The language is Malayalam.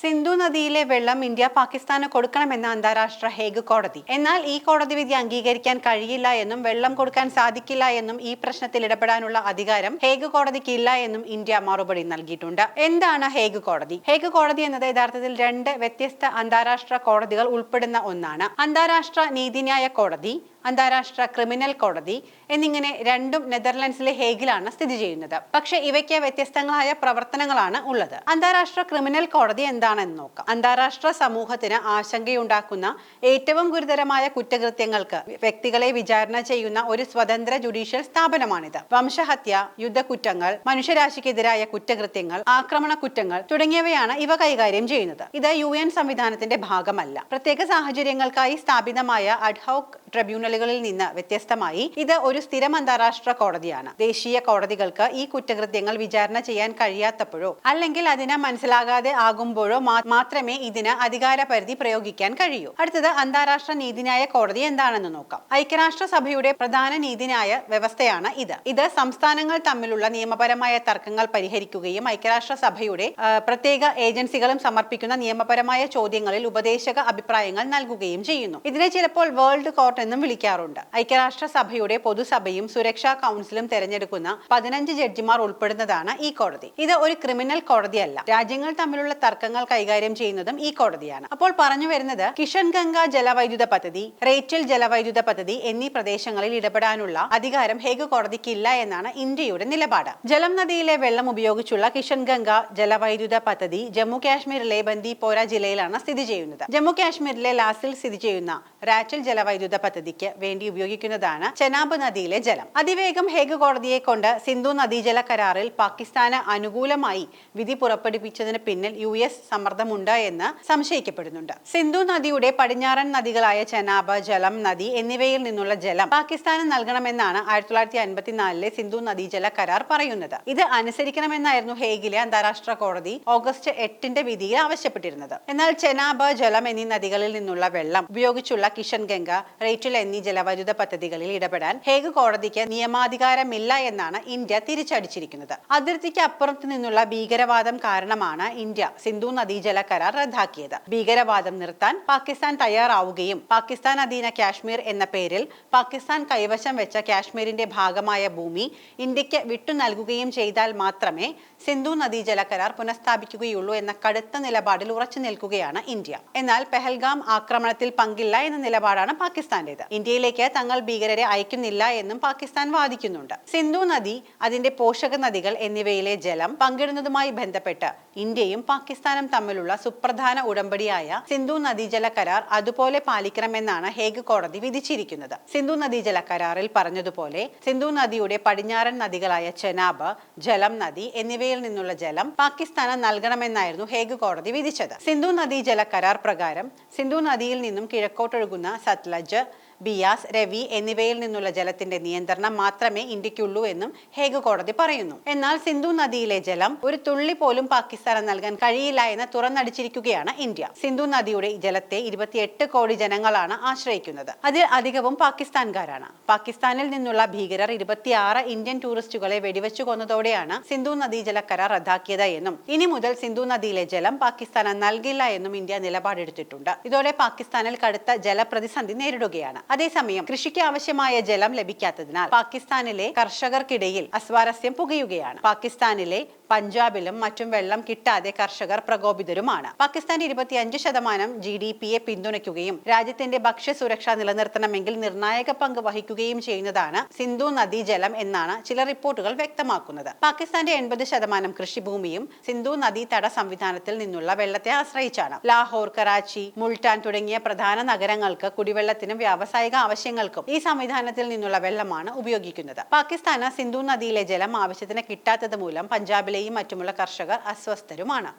സിന്ധു നദിയിലെ വെള്ളം ഇന്ത്യ പാകിസ്ഥാന് കൊടുക്കണമെന്ന അന്താരാഷ്ട്ര ഹേഗ് കോടതി. എന്നാൽ ഈ കോടതി വിധി അംഗീകരിക്കാൻ കഴിയില്ല എന്നും വെള്ളം കൊടുക്കാൻ സാധിക്കില്ല എന്നും ഈ പ്രശ്നത്തിൽ ഇടപെടാനുള്ള അധികാരം ഹേഗ് കോടതിക്ക് ഇല്ല എന്നും ഇന്ത്യ മറുപടി നൽകിയിട്ടുണ്ട്. എന്താണ് ഹേഗ് കോടതി? ഹേഗ് കോടതി എന്നത് യഥാർത്ഥത്തിൽ രണ്ട് വ്യത്യസ്ത അന്താരാഷ്ട്ര കോടതികൾ ഉൾപ്പെടുന്ന ഒന്നാണ്. അന്താരാഷ്ട്ര നീതിന്യായ കോടതി അന്താരാഷ്ട്ര ക്രിമിനൽ കോടതി എന്നിങ്ങനെ രണ്ടും നെതർലൻഡ്സിലെ ഹേഗിലാണ് സ്ഥിതി ചെയ്യുന്നത്. പക്ഷെ ഇവയ്ക്ക് വ്യത്യസ്തങ്ങളായ പ്രവർത്തനങ്ങളാണ് ഉള്ളത്. അന്താരാഷ്ട്ര ക്രിമിനൽ കോടതി എന്താണെന്ന് നോക്കാം. അന്താരാഷ്ട്ര സമൂഹത്തിന് ആശങ്കയുണ്ടാക്കുന്ന ഏറ്റവും ഗുരുതരമായ കുറ്റകൃത്യങ്ങൾക്ക് വ്യക്തികളെ വിചാരണ ചെയ്യുന്ന ഒരു സ്വതന്ത്ര ജുഡീഷ്യൽ സ്ഥാപനമാണിത്. വംശഹത്യ യുദ്ധക്കുറ്റങ്ങൾ മനുഷ്യരാശിക്കെതിരായ കുറ്റകൃത്യങ്ങൾ ആക്രമണ കുറ്റങ്ങൾ തുടങ്ങിയവയാണ് ഇവ കൈകാര്യം ചെയ്യുന്നത്. ഇത് യു എൻ സംവിധാനത്തിന്റെ ഭാഗമല്ല. പ്രത്യേക സാഹചര്യങ്ങൾക്കായി സ്ഥാപിതമായ അഡ്ഹോക് ട്രിബ്യൂണലുകളിൽ നിന്ന് വ്യത്യസ്തമായി ഇത് ഒരു സ്ഥിരം അന്താരാഷ്ട്ര കോടതിയാണ്. ദേശീയ കോടതികൾക്ക് ഈ കുറ്റകൃത്യങ്ങൾ വിചാരണ ചെയ്യാൻ കഴിയാത്തപ്പോഴോ അല്ലെങ്കിൽ അതിന് മനസ്സിലാകാതെ ആകുമ്പോഴോ മാത്രമേ ഇതിന് അധികാര പരിധി പ്രയോഗിക്കാൻ കഴിയൂ. അടുത്തത് അന്താരാഷ്ട്ര നീതിന്യായ കോടതി എന്താണെന്ന് നോക്കാം. ഐക്യരാഷ്ട്ര സഭയുടെ പ്രധാന നീതിന്യായ വ്യവസ്ഥയാണ് ഇത്. ഇത് സംസ്ഥാനങ്ങൾ തമ്മിലുള്ള നിയമപരമായ തർക്കങ്ങൾ പരിഹരിക്കുകയും ഐക്യരാഷ്ട്ര സഭയുടെ പ്രത്യേക ഏജൻസികളും സമർപ്പിക്കുന്ന നിയമപരമായ ചോദ്യങ്ങളിൽ ഉപദേശക അഭിപ്രായങ്ങൾ നൽകുകയും ചെയ്യുന്നു. ഇതിനെ ചിലപ്പോൾ വേൾഡ് കോർട്ട് എന്നും വിളിക്കാറുണ്ട്. ഐക്യരാഷ്ട്രസഭയുടെ പൊതുസഭയും സുരക്ഷാ കൗൺസിലും തെരഞ്ഞെടുക്കുന്ന പതിനഞ്ച് ജഡ്ജിമാർ ഉൾപ്പെടുന്നതാണ് ഈ കോടതി. ഇത് ഒരു ക്രിമിനൽ കോടതിയല്ല. രാജ്യങ്ങൾ തമ്മിലുള്ള തർക്കങ്ങൾ കൈകാര്യം ചെയ്യുന്നതും ഈ കോടതിയാണ്. അപ്പോൾ പറഞ്ഞു വരുന്നത് കിഷൻ ഗംഗ ജലവൈദ്യുത പദ്ധതി റേറ്റൽ ജലവൈദ്യുത പദ്ധതി എന്നീ പ്രദേശങ്ങളിൽ ഇടപെടാനുള്ള അധികാരം ഹേഗ് കോടതിക്കില്ല എന്നാണ് ഇന്ത്യയുടെ നിലപാട്. ജലം നദിയിലെ വെള്ളം ഉപയോഗിച്ചുള്ള കിഷൻ ഗംഗ ജലവൈദ്യുത പദ്ധതി ജമ്മു കാശ്മീരിലെ ബന്ദിപ്പോര ജില്ലയിലാണ് സ്ഥിതി ചെയ്യുന്നത്. ജമ്മു കാശ്മീരിലെ ലാസിൽ സ്ഥിതി ചെയ്യുന്ന റാറ്റൽ ജലവൈദ്യുത പദ്ധതിക്ക് വേണ്ടി ഉപയോഗിക്കുന്നതാണ് ചെനാബ് നദിയിലെ ജലം. അതിവേഗം ഹേഗ് കോടതിയെ കൊണ്ട് സിന്ധു നദീജല കരാറിൽ പാകിസ്ഥാന് അനുകൂലമായി വിധി പുറപ്പെടുവിച്ചതിന് പിന്നിൽ യു എസ് സമ്മർദ്ദമുണ്ട് എന്ന് സംശയിക്കപ്പെടുന്നുണ്ട്. സിന്ധു നദിയുടെ പടിഞ്ഞാറൻ നദികളായ ചെനാബ് ജലം നദി എന്നിവയിൽ നിന്നുള്ള ജലം പാകിസ്ഥാന് നൽകണമെന്നാണ് ആയിരത്തി തൊള്ളായിരത്തി അൻപത്തിനാലിലെ സിന്ധു നദീജല കരാർ പറയുന്നത്. ഇത് അനുസരിക്കണമെന്നായിരുന്നു ഹേഗിലെ അന്താരാഷ്ട്ര കോടതി ഓഗസ്റ്റ് എട്ടിന്റെ വിധിയിൽ ആവശ്യപ്പെട്ടിരുന്നത്. എന്നാൽ ചെനാബ് ജലം എന്നീ നദികളിൽ നിന്നുള്ള വെള്ളം ഉപയോഗിച്ചുള്ള കിഷൻ ഗംഗ റേറ്റിൽ എന്നീ ജലവൈദ്യുത പദ്ധതികളിൽ ഇടപെടാൻ ഹേഗ് കോടതിക്ക് നിയമാധികാരമില്ല എന്നാണ് ഇന്ത്യ തിരിച്ചടിച്ചിരിക്കുന്നത്. അതിർത്തിക്ക് അപ്പുറത്തു നിന്നുള്ള ഭീകരവാദം കാരണമാണ് ഇന്ത്യ സിന്ധു നദീജല കരാർ റദ്ദാക്കിയത്. ഭീകരവാദം നിർത്താൻ പാകിസ്ഥാൻ തയ്യാറാവുകയും പാകിസ്ഥാൻ അധീന കാശ്മീർ എന്ന പേരിൽ പാകിസ്ഥാൻ കൈവശം വെച്ച കാശ്മീരിന്റെ ഭാഗമായ ഭൂമി ഇന്ത്യയ്ക്ക് വിട്ടു നൽകുകയും ചെയ്താൽ മാത്രമേ സിന്ധു നദീജല കരാർ പുനഃസ്ഥാപിക്കുകയുള്ളൂ എന്ന കടുത്ത നിലപാടിൽ ഉറച്ചു നിൽക്കുകയാണ് ഇന്ത്യ. എന്നാൽ പെഹൽഗാം ആക്രമണത്തിൽ പങ്കില്ല എന്ന നിലപാടാണ് പാകിസ്ഥാന്റേത് ഇന്ത്യയിലേക്ക് തങ്ങൾ ഭീകരരെ അയക്കുന്നില്ല എന്നും പാകിസ്ഥാൻ വാദിക്കുന്നുണ്ട്. സിന്ധു നദി അതിന്റെ പോഷക നദികൾ എന്നിവയിലെ ജലം പങ്കിടുന്നതുമായി ബന്ധപ്പെട്ട് ഇന്ത്യയും പാകിസ്ഥാനും തമ്മിലുള്ള സുപ്രധാന ഉടമ്പടിയായ സിന്ധു നദീജല കരാർ അതുപോലെ പാലിക്കണമെന്നാണ് ഹേഗ് കോടതി വിധിച്ചിരിക്കുന്നത്. സിന്ധു നദീജല കരാറിൽ പറഞ്ഞതുപോലെ സിന്ധു നദിയുടെ പടിഞ്ഞാറൻ നദികളായ ചെനാബ് ജലം നദി എന്നിവയിൽ നിന്നുള്ള ജലം പാകിസ്ഥാന് നൽകണമെന്നായിരുന്നു ഹേഗ് കോടതി വിധിച്ചത്. സിന്ധു നദീജല കരാർ പ്രകാരം സിന്ധു നദിയിൽ നിന്നും കിഴക്കോട്ടൊഴുകുന്ന സത്ലജ് ബിയാസ് രവി എന്നിവയിൽ നിന്നുള്ള ജലത്തിന്റെ നിയന്ത്രണം മാത്രമേ ഇന്ത്യക്കുള്ളൂ എന്നും ഹേഗ് കോടതി പറയുന്നു. എന്നാൽ സിന്ധു നദിയിലെ ജലം ഒരു തുള്ളി പോലും പാകിസ്ഥാന് നൽകാൻ കഴിയില്ല എന്ന് തുറന്നടിച്ചിരിക്കുകയാണ് ഇന്ത്യ. സിന്ധു നദിയുടെ ജലത്തെ ഇരുപത്തിയെട്ട് കോടി ജനങ്ങളാണ് ആശ്രയിക്കുന്നത്. അതിൽ അധികവും പാകിസ്ഥാൻകാരാണ്. പാകിസ്ഥാനിൽ നിന്നുള്ള ഭീകരർ ഇരുപത്തിയാറ് ഇന്ത്യൻ ടൂറിസ്റ്റുകളെ വെടിവെച്ചു കൊന്നതോടെയാണ് സിന്ധു നദീജല കരാർ റദ്ദാക്കിയത് എന്നും. ഇനി മുതൽ സിന്ധു നദിയിലെ ജലം പാകിസ്ഥാന് നൽകില്ല എന്നും ഇന്ത്യ നിലപാടെടുത്തിട്ടുണ്ട്. ഇതോടെ പാകിസ്ഥാനിൽ കടുത്ത ജലപ്രതിസന്ധി നേരിടുകയാണ്. അതേസമയം കൃഷിക്ക് ആവശ്യമായ ജലം ലഭിക്കാത്തതിനാൽ പാകിസ്ഥാനിലെ കർഷകർക്കിടയിൽ അസ്വാരസ്യം പുകയുകയാണ്. പാകിസ്ഥാനിലെ പഞ്ചാബിലും മറ്റും വെള്ളം കിട്ടാതെ കർഷകർ പ്രകോപിതരുമാണ്. പാകിസ്ഥാൻ ഇരുപത്തിയഞ്ച് ശതമാനം ജി ഡി പിയെ പിന്തുണയ്ക്കുകയും രാജ്യത്തിന്റെ ഭക്ഷ്യസുരക്ഷ നിലനിർത്തണമെങ്കിൽ നിർണായക പങ്ക് വഹിക്കുകയും ചെയ്യുന്നതാണ് സിന്ധു നദീജലം എന്നാണ് ചില റിപ്പോർട്ടുകൾ വ്യക്തമാക്കുന്നത്. പാകിസ്ഥാന്റെ എൺപത് ശതമാനം കൃഷിഭൂമിയും സിന്ധു നദീ തട സംവിധാനത്തിൽ നിന്നുള്ള വെള്ളത്തെ ആശ്രയിച്ചാണ്. ലാഹോർ കറാച്ചി മുൾട്ടാൻ തുടങ്ങിയ പ്രധാന നഗരങ്ങൾക്ക് കുടിവെള്ളത്തിനും വ്യാവസായിക ആവശ്യങ്ങൾക്കും ഈ സംവിധാനത്തിൽ നിന്നുള്ള വെള്ളമാണ് ഉപയോഗിക്കുന്നത്. പാകിസ്ഥാന് സിന്ധു നദിയിലെ ജലം ആവശ്യത്തിന് കിട്ടാത്തത് മൂലം പഞ്ചാബിലെയും മറ്റുമുള്ള കർഷകർ അസ്വസ്ഥരുമാണ്.